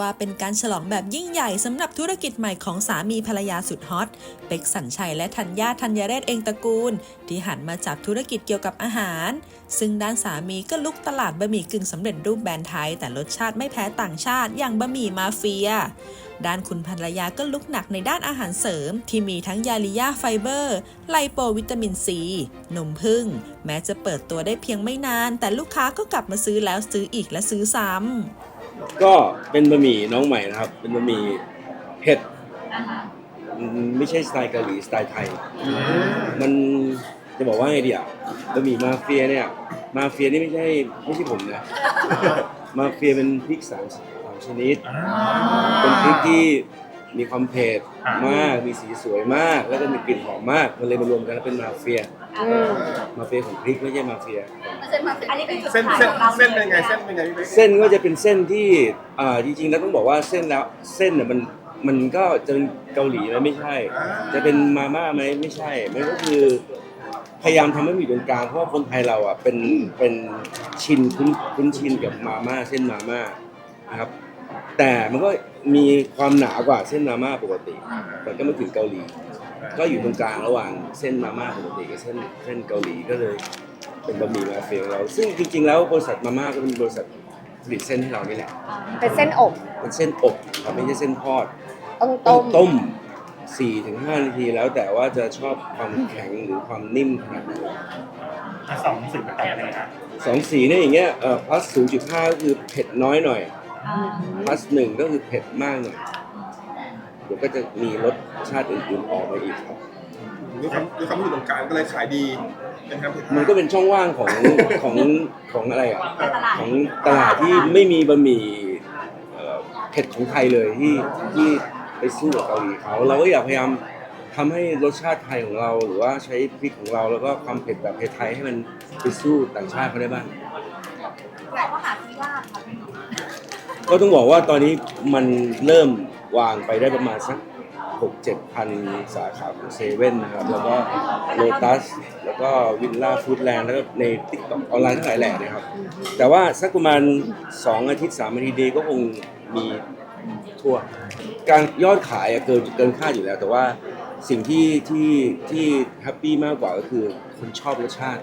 ว่าเป็นการฉลองแบบยิ่งใหญ่สำหรับธุรกิจใหม่ของสามีภรรยาสุดฮอต เป็กสัญชัยและธัญญาธัญเรศเองตระกูล ที่หันมาจับธุรกิจเกี่ยวกับอาหาร ซึ่งด้านสามีก็ลุกตลาดบะหมี่กึ่งสำเร็จรูปแบรนด์ไทย แต่รสชาติไม่แพ้ต่างชาติ อย่างบะหมี่มาเฟียด้านคุณภรรยาก็ลุกหนักในด้านอาหารเสริม ที่มีทั้งยาลิยาไฟเบอร์ ไลโปวิตามินซี นมผึ้งแม้จะเปิดตัวได้เพียงไม่นาน แต่ลูกค้าก็กลับมาซื้อแล้วซื้ออีกและซื้อซ้ำ ก็เป็นบะหมี่น้องใหม่นะครับ เป็นบะหมี่เผ็ดอืมไม่ใช่สไตล์เกาหลีสไตล์ไทย มันจะบอกว่าไงดีอะบะหมี่มาเฟียเนี่ย มาเฟียนี่ไม่ใช่ไม่ใช่ผมนะ มาเฟียเป็นพริกสามสามชนิด เป็นพริกที่ มีความเผ็ดมาก มีสีสวยมาก แล้วก็มีกลิ่นหอมมาก มันเลยมารวมกันแล้วเป็นมาเฟีย มาเฟียของพริกไม่ใช่มาเฟียอันนี้เป็นจุดเส้นขายเส้นของเราเส้นเป็นไงเส้นเป็นไงพี่เป๊กเส้นก็จะเป็นเส้นที่อ่าจริงๆแล้วต้องบอกว่าเส้นแล้วเส้นเนี่ยมันมันก็จะเป็นเกาหลีไหมไม่ใช่ จะเป็นมาม่าไหมไม่ใช่ มันก็คือพยายามทำให้มีตรงกลางเพราะว่าคนไทยเราอะเป็นเป็นชินคุ้นคุ้นชินกับมาม่าเส้นมาม่านะครับ แต่มันก็มีความหนากว่าเส้นมาม่าปกติแต่ก็ไม่ถึงเกาหลี ก็อยู่ตรงกลางระหว่างเส้นมาม่าปกติกับเส้นเส้นเกาหลีก็เลยเป็นบะหมี่มาเฟียของเรา ซึ่งจริงๆ แล้วบริษัทมาม่าก็เป็นบริษัทผลิตเส้นให้เรานี่แหละเป็นเส้นอบเป็นเส้นอบครับไม่ใช่เส้นทอดต้องต้ต้องมต้ม4ถึง5นาทีแล้วแต่ว่าจะชอบความแข็งหรือความนิ่มขนาดไหนอะสองสิ่งต่างๆเลยนะสองสีเนี่ยอย่างเงี้ยเอ่อ plus 0.5ก็คือเผ็ดน้อยหน่อย plus หนึ่งก็คือเผ็ดมากหน่อยเดี๋ยวก็จะมีรสชาติอื่นๆออกมาอีกครับด้วยความด้วยความที่อยู่ตรงกลางก็เลยขายดีนะครับมันก็เป็นช่องว่างของของของอะไรอะในตลาดของตลาดที่ไม่มีบะหมี่เอ่อเผ็ดของไทยเลยที่ที่ไปสู้กับเกาหลีเขาเราก็อยากพยายามทำให้รสชาติไทยของเรา หรือว่าใช้พริกของเราแล้วก็ความเผ็ดแบบไทยๆให้มันไปสู้ต่างชาติเขาได้บ้าง บอกว่าหาซื้อยากค่ะพี่ ก็ต้องบอกว่าตอนนี้มันเริ่มวางไปได้ประมาณสักหกเจ็ดพันสาขาของเซเว่นนะครับ แล้วก็โลตัสแล้วก็วิลล่าฟู้ดแลนด์แล้วก็ในติ๊กต็อกออนไลน์ทั้งหลายแหล่นะครับ แต่ว่าสักประมาณ 2 อาทิตย์ 3 อาทิตย์ดีก็คงมีทั่ว การยอดขายอะเกินเกินคาดอยู่แล้ว แต่ว่าสิ่งที่ที่ที่แฮปปี้มากกว่าก็คือคนชอบรสชาติ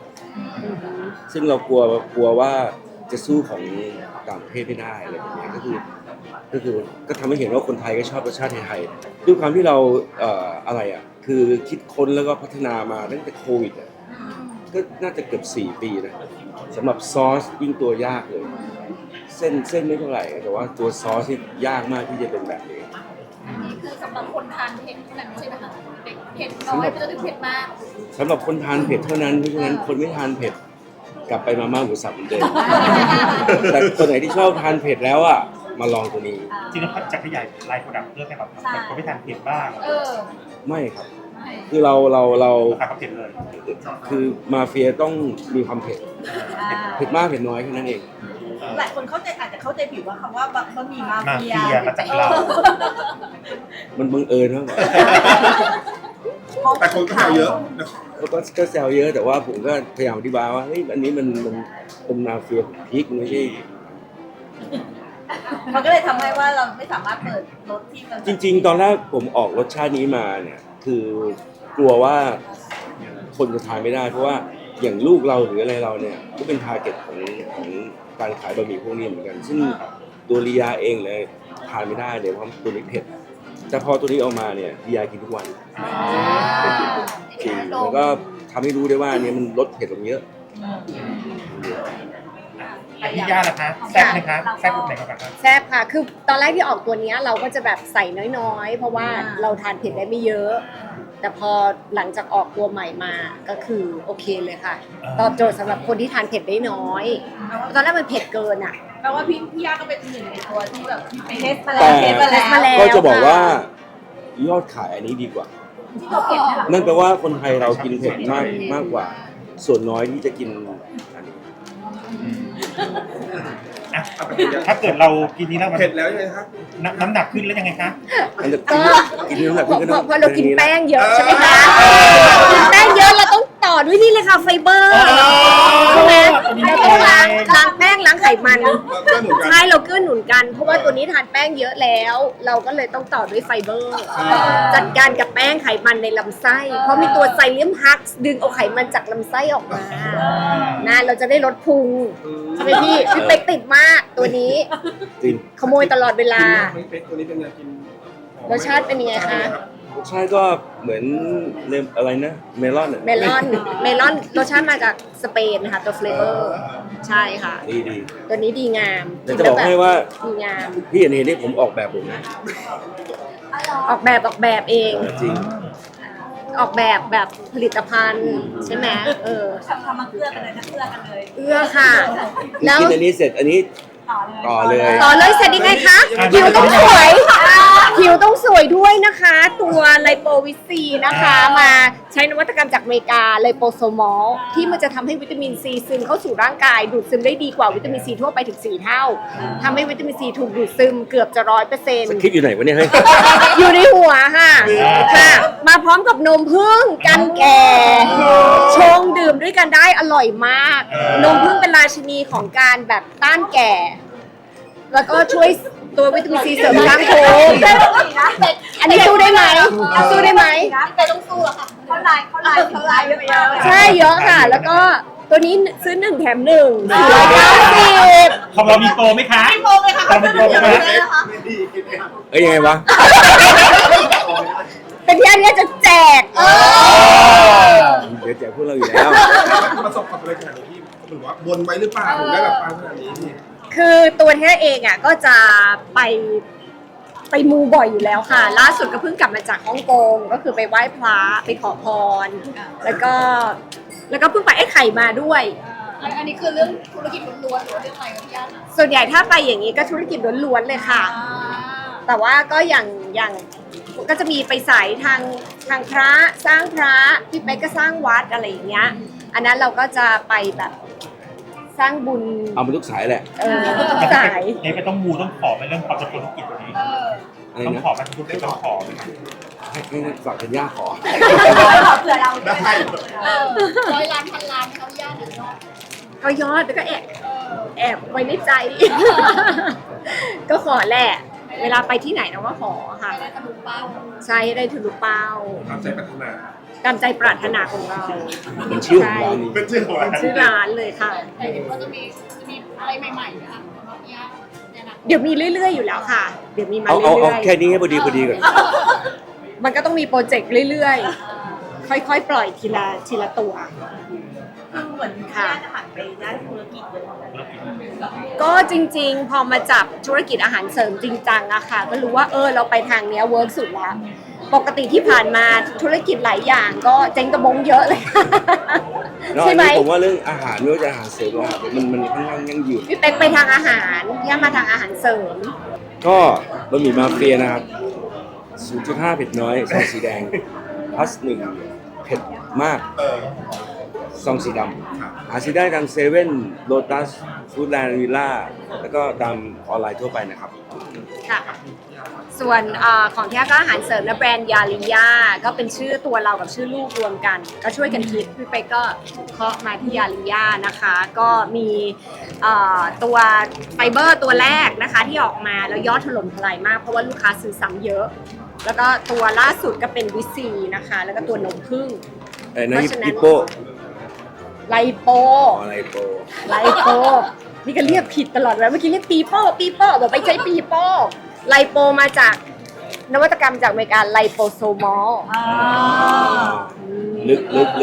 ซึ่งเรากลัวกลัวว่า จะสู้ของต่างประเทศไม่ได้อะไรแบบนี้ก็คือก็คือก็ทำให้เห็นว่าคนไทยก็ชอบรสชาติไทยๆด้วยความที่เราเอ่ออะไรอะคือคิดค้นแล้วก็พัฒนามาตั้งแต่โควิดอะก็น่าจะเกือบ4 ปีนะสำหรับซอสยิ่งตัวยากเลย เส้นเส้นไม่เท่าไหร่ แต่ว่าตัวซอสที่ยากมากที่จะเป็นแบบนี้นี่คือสำหรับคนทานเผ็ดเท่านั้นใช่ไหมคะเด็กเผ็ดน้อยไปจนถึงเผ็ดมากสำหรับคนทานเผ็ดเท่านั้นเพราะฉะนั้นคนไม่ทานเผ็ด กลับไปมาม่าหมูสับเหมือนเดิม แต่คนไหนที่ชอบทานเผ็ดแล้วอะมาลองตัวนี้ จริงๆแล้วจะขยายไลน์โปรดักต์เพื่อให้แบบแบบคนไม่ทานเผ็ดบ้างเออไม่ครับ คือเราเราเราราคาก็เผ็ดเลยคือมาเฟียต้องมีความเผ็ดเผ็ดมากเผ็ดน้อยแค่นั้นเอง หลายคนเข้าใจอาจจะเข้าใจผิดว่าคำว่าบะหมี่มามาเฟียเฟียมาจากเรา มันบังเอิญมากกว่า แต่คนก็แซวเยอะนะแล้วก็ก็แซวเยอะแต่ว่าผมก็พยายามอธิบายว่าเฮ้ยอันนี้มันมันเป็นมาเฟียของพริกไม่ใช่ มันก็เลยทำให้ว่าเราไม่สามารถเปิดรถที่มันจริง ๆ ตอนแรกผมออกรสชาตินี้มาเนี่ย คือกลัวว่าคนจะทานไม่ได้ เพราะว่าอย่างลูกเราหรืออะไรเราเนี่ยก็เป็นทาร์เก็ตของของการขายบะหมี่พวกนี้เหมือนกัน ซึ่งตัวลียาเองเลยทานไม่ได้เลยเพราะตัวนี้เผ็ด แต่พอตัวนี้ออกมาเนี่ยลียากินทุกวันจริงแล้วก็ทำให้รู้ได้ว่าอันเนี้มันลดเผ็ดลงเยอะ พี่ย่านะคะแซ่บไหมคะแซ่บแบบไหนกันบ้างคะ แซ่บค่ะ คือตอนแรกที่ออกตัวเนี้ยเราก็จะแบบใส่น้อยๆ เพราะว่าเราทานเผ็ดได้ไม่เยอะ แต่พอหลังจากออกตัวใหม่มาก็คือโอเคเลยค่ะ ตอบโจทย์สำหรับคนที่ทานเผ็ดได้น้อย ตอนแรกมันเผ็ดเกินอะ แปลว่าพี่พี่ย่าก็เป็นหนึ่งในตัวที่แบบที่ไปเทสมาแต่แล้วเทสมาแล้วมาแล้ว ก็จะบอกว่ายอดขายอันนี้ดีกว่า ที่เราเผ็ดเนี่ยเหรอนั่นแปลว่าคนไทยเรากินเผ็ดมากมากกว่า ส่วนน้อยที่จะกินอันนี้อะเอาไปกินเยอะถ้าเกิดเรากินนี้แล้วมันเผ็ดแล้วยังไงครับ น้ำน้ำหนักขึ้นแล้วยังไงคะ อันจะก็กินน้ำหนักพอขึ้นพก็อต้องพอเรากินแป้งเยอะเออใช่ไหมคะกินแป้งเยอะเราต้องต่อด้วยนี่เลยค่ะไฟเบอร์ใช่ไหมเราต้องล้างล้างแป้งล้าง ไขมันเพื่อนหนุนกัน ใช่เราเกื้อหนุนกัน เพราะว่าตัวนี้ทานแป้งเยอะแล้ว เราก็เลยต้องต่อด้วยไฟเบอร์จัดการกับแป้งไขมันในลำไส้ เพราะมีตัวไซเลียมฮักซ์ดึงเอาไขมันจากลำไส้ออกมานะเราจะได้ลดพุงใช่ไหมพี่พี่เป๊กติดมากตัวนี้จริง ขโมยตลอดเวลาไม่เป๊กตัวนี้เป็นไงกินรสชาติเป็นยังไงคะ ใช่ก็เหมือนเลมอะไรนะ เมลอนอะเมลอน เมลอนรสชาติมาจากสเปนค่ะตัวเฟลเวอร์ ใช่ค่ะ ดีดีตัวนี้ดีงามแต่จะบอกให้ว่าดีงาม พี่เห็นเห็นนี่ผมออกแบบผมนะออกแบบออกแบบเอง จริงออกแบบแบบผลิตภัณฑ์ใช่ไหมเออทำทำมาเกลือกันเลยนะเกลือกันเลยเอื้อค่ะ แล้วกินอันนี้เสร็จอันนี้ต่อเลยต่อเลยต่อเลยเสร็จยังไงคะผิวต้องสวย ผิวต้องสวยด้วยนะคะ ตัวไลโปวิซีนะคะ มาใช้นวัตกรรมจากอเมริกาไลโปโซมอลที่มันจะทำให้วิตามินซีซึมเข้าสู่ร่างกาย ดูดซึมได้ดีกว่าวิตามินซีทั่วไปถึง 4 เท่าทำให้วิตามินซีถูกดูดซึมเกือบจะร้อยเปอร์เซ็นสต์คริปต์อยู่ไหนวะเนี่ยเฮ้ย อยู่ในหัวค่ะค่ะ มาพร้อมกับนมพึ่งกันแก่ชงดื่มด้วยกันได้อร่อยมาก นมพึ่งเป็นราชินีของการแบบต้านแก่ แล้วก็ช่วย ตัววิตามินซีเสริมสร้างภูมิอันนี้สู้ได้ไหมสู้ได้ไหมแต่ต้องสู้อะค่ะเขาไลน์เขาไลน์เขาไลน์เยอะมากเลยใช่เยอะค่ะ แล้วก็ตัวนี้ซื้อหนึ่งแถมหนึ่งสี่ร้อยเก้าสิบของเรามีโปรไหมคะโมงเลยค่ะเรามีโปรไหมเลยนะคะเอ้ยยังไงวะ เป็นที่อันเนี้ยจะแจกเดี๋ยวแจกพวกเราอยู่แล้ว ประสบความสำเร็จขนาดนี้พี่หรือว่าบนไว้หรือเปล่าถึงได้แบบปังขนาดนี้พี่ คือตัวเทยเองอะก็จะไปไปมูบ่อยอยู่แล้วค่ะ ล่าสุดก็เพิ่งกลับมาจากฮ่องกงก็คือไปไหว้พระไปขอพร แล้วก็แล้วก็เพิ่งไปไอ้ไข่มาด้วย อันนี้คือเรื่องธุรกิจล้วนๆหรือเรื่องอะไรกับพี่ย่าส่วนใหญ่ถ้าไปอย่างนี้ก็ธุรกิจล้วนๆเลยค่ะ แต่ว่าก็อย่างอย่างก็จะมีไปสายทางทางพระสร้างพระพี่เป๊กก็สร้างวัดอะไรอย่างเงี้ย อันนั้นเราก็จะไปแบบ สร้างบุญเอามาทุกสายแหละเออทุกสายเอ๊ะไปต้องมูต้องขอไปเรื่องความจะธุรกิจตัวนี้อะไรต้องนะขอมันธุรกิจต้องขอไหมคะให้ให้ฝากกันย่าขอ เผื่อเราได้เออร้อยล้านพันล้านเขาย่าหนึ่งเนาะก็ยอดแล้วก็แอบแอบไว้ในใจ ก็ขอแหละ เวลาไปที่ไหนเราก็ขอค่ะไม่ได้ทะลุเป้าใช้ได้ทะลุเป้าตามใจปรารถนาตามใจปรารถนาของเราเป็นชื่อของร้านนี้เป็นชื่อของร้านชื่อร้านเลยค่ะ แต่เห็นว่าจะมีจะมีอะไรใหม่ๆนะคะสำหรับพี่ย่าเนี่ยนะเดี๋ยวมีเรื่อย ๆ อยู่แล้วค่ะ เดี๋ยวมีมาเอาเรื่เอาเอาอยแค่นี้ให้พอดีพอดีก่อนๆมันก็ต้องมีโปรเจกต์เรื่อย ๆ ค่อย ๆ ปล่อยทีละทีละตัว คือเหมือนย่าจะหันไปด้านธุรกิจเลยก็จริงๆ พอมาจับธุรกิจอาหารเสริมจริงจังอะค่ะ ก็รู้ว่าเออเราไปทางเนี้ยเวิร์กสุดแล้ว ปกติที่ผ่านมาธุรกิจหลายอย่างก็เจ๊งกระบงเยอะเลย แล้วใช่อันไหม นี้ผมว่าเรื่องอาหารไม่ว่าจะอาหารเสริมหรืออาหารมันมันค่อนข้างยั่งยืนพี่เป๊กไปทางอาหารย่ามาทางอาหารเสริม ก็บะหมี่มาเฟียนะครับ 0.5 เผ็ดน้อยซองสีแดงพลัสหนึ่งเผ็ดมากเออ ซองสีดำหาซื้อได้ทางเซเว่นโ o ตัสฟู้ดแลนด์วิลล่าแล้วก็ตามออนไลน์ทั่วไปนะครับ ค่ะ ส่วนเออของที่ก็อาหารเสริมและแบรนด์ยาลิยาก็เป็นชื่อตัวเรากับชื่อลูกรวมกัน ก็ช่วยกันคิดพี่เป๊กก็เคาะมาที่ยาลิยานะคะ ก็มีเอ่อตัวไฟเบอร์ตัวแรกนะคะที่ออกมาแล้วยอดถล่มทลายมากเพราะว่าลูกค้าซื้อซ้ำเยอะ แล้วก็ตัวล่าสุดก็เป็นวิซีนะคะ แล้วก็ตัวนมพึ่งไอ้นั่นเพราะฉะนั้นฮิปโป ไลโป อะไรโปไลโป นี่ก็เรียกผิดตลอดเลยเมื่อกี้เรียกปีโป้ปีโป้บอกไม่ใช่ปีโป้ไลโปมาจากนวัตกรรมจากอเมริกาไลโปโซมอล ลึกลึกลึก